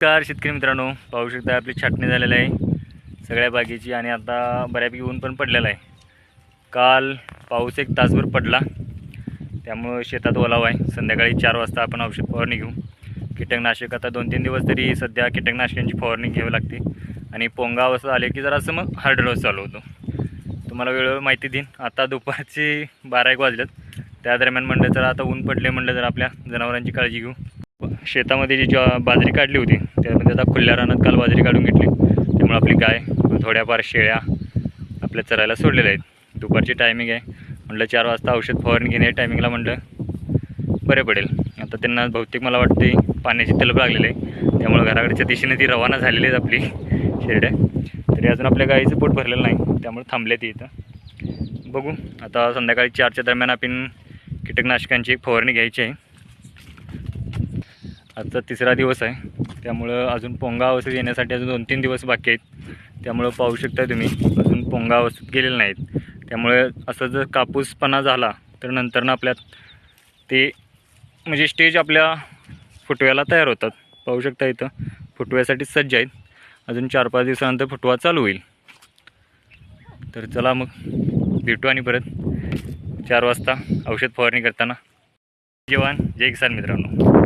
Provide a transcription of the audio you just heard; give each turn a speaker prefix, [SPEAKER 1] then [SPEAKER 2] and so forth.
[SPEAKER 1] नमस्कार शेतकरी मित्रांनो पाहू शकता आपली छाटणी झालेली आहे. सगळ्या बागेची आणि आता बऱ्यापैकी ऊन पण पडलेलं आहे. काल पाऊस एक तासभर पडला. त्यामुळं शेतात ओलावा आहे. संध्याकाळी चार वाजता आपण औषध फवारणी घेऊ. कीटकनाशक आता दोन तीन दिवस तरी सध्या कीटकनाशकांची फवारणी घ्यावी लागते. आणि पोंगा अवस्था आले की जरा असं मग हार्ड रोज चालू होतो. तुम्हाला वेळेवर माहिती देईन. आता दुपारची बारा एक वाजलेत. त्या दरम्यान म्हणलं तर आता ऊन पडले म्हणलं तर आपल्या जनावरांची काळजी घेऊ. शेतामध्ये जी ज्वा- बाजरी काढली होती त्यामध्ये आता खुल्या रानात काल बाजरी काढून घेतली. त्यामुळे आपली गाय थोड्याफार शेळ्या आपल्या चरायला सोडलेल्या आहेत. दुपारची टायमिंग आहे. म्हटलं चार वाजता औषध फवारणी घेणे टायमिंगला म्हटलं बरे पडेल. आता त्यांना बहुतेक मला वाटते पाण्याची तलब लागलेली आहे. त्यामुळे घराकडच्या दिशेने ती रवाना झालेली आहेत आपली शेरड्या तरी अजून आपल्या गाईचं पोट भरलेलं नाही. त्यामुळे थांबले ती इथं. बघू. आता संध्याकाळी चारच्या दरम्यान आपण कीटकनाशकांची फवारणी घ्यायची आहे. आजचा तिसरा दिवस आहे. त्यामुळं अजून पोंगा अवस्थेत येण्यासाठी अजून दोन तीन दिवस बाकी आहेत. त्यामुळं पाहू शकता तुम्ही अजून पोंगा अवस्थेत गेलेले नाहीत. त्यामुळे असं जर कापूसपणा झाला तर नंतरनं आपल्यात ते म्हणजे स्टेज आपल्या फुटव्याला तयार होतात. पाहू शकता इथं फुटव्यासाठी सज्ज आहेत. अजून चार पाच दिवसानंतर फुटवा चालू होईल. तर चला मग भेटू आणि परत. चार वाजता औषध फवारणी करताना. जवान जय किसान मित्रांनो.